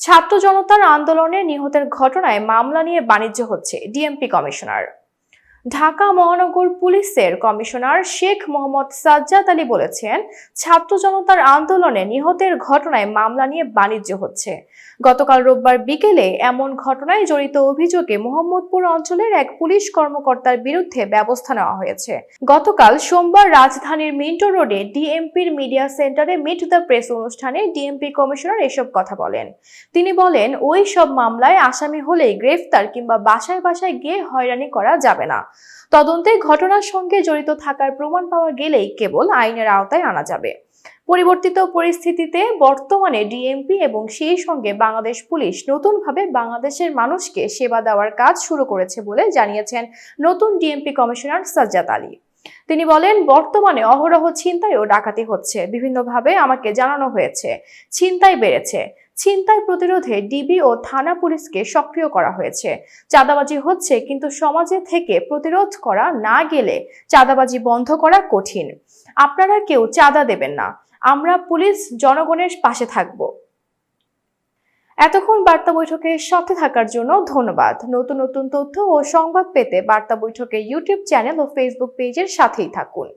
ছাত্র জনতার আন্দোলনে নিহতের ঘটনায় মামলা নিয়ে বাণিজ্য হচ্ছে ডিএমপি কমিশনার। ঢাকা মহানগর পুলিশের কমিশনার শেখ মোহাম্মদ সাজ্জাদ আলী বলেছেন, ছাত্র জনতার আন্দোলনে নিহতের ঘটনায় মামলা নিয়ে বাণিজ্য হচ্ছে। গতকাল রোববার বিকেলে এমন ঘটনায় জড়িত অভিযোগে মোহাম্মদপুর অঞ্চলের এক পুলিশ কর্মকর্তার বিরুদ্ধে ব্যবস্থা নেওয়া হয়েছে। গতকাল সোমবার রাজধানীর মিন্টো রোডে ডিএমপির মিডিয়া সেন্টারে মিট দ্য প্রেস অনুষ্ঠানে ডিএমপি কমিশনার এসব কথা বলেন। তিনি বলেন, ওই সব মামলায় আসামি হলেই গ্রেফতার কিংবা বাসায় বাসায় গিয়ে হয়রানি করা যাবে না। তদন্তে ঘটনার সঙ্গে জড়িত থাকার প্রমাণ পাওয়া গেলেই কেবল আইনের আওতায় আনা যাবে। পরিবর্তিত পরিস্থিতিতে বর্তমানে ডিএমপি এবং সেই সঙ্গে বাংলাদেশ পুলিশ নতুনভাবে বাংলাদেশের মানুষকে সেবা দেওয়ার কাজ শুরু করেছে বলে জানিয়েছেন নতুন ডিএমপি কমিশনার সাজ্জাদ আলী। তিনি বলেন, বর্তমানে অহরহ ছিনতাই ও ডাকাতি হচ্ছে। বিভিন্নভাবে আমাকে জানানো হয়েছে। ছিনতাই বেড়েছে। ছিনতাই প্রতিরোধে ডিবি ও থানা পুলিশকে সক্রিয় করা হয়েছে। চাঁদাবাজি হচ্ছে কিন্তু সমাজে থেকে প্রতিরোধ করা না গেলে চাঁদাবাজি বন্ধ করা কঠিন। আপনারা কেউ চাঁদা দেবেন না। আমরা পুলিশ জনগণের পাশে থাকব। এতক্ষণ বার্তা বৈঠকের সাথে থাকার জন্য ধন্যবাদ। নতুন নতুন তথ্য ও সংবাদ পেতে বার্তা বৈঠকের ইউটিউব চ্যানেল ও ফেসবুক পেজের সাথেই থাকুন।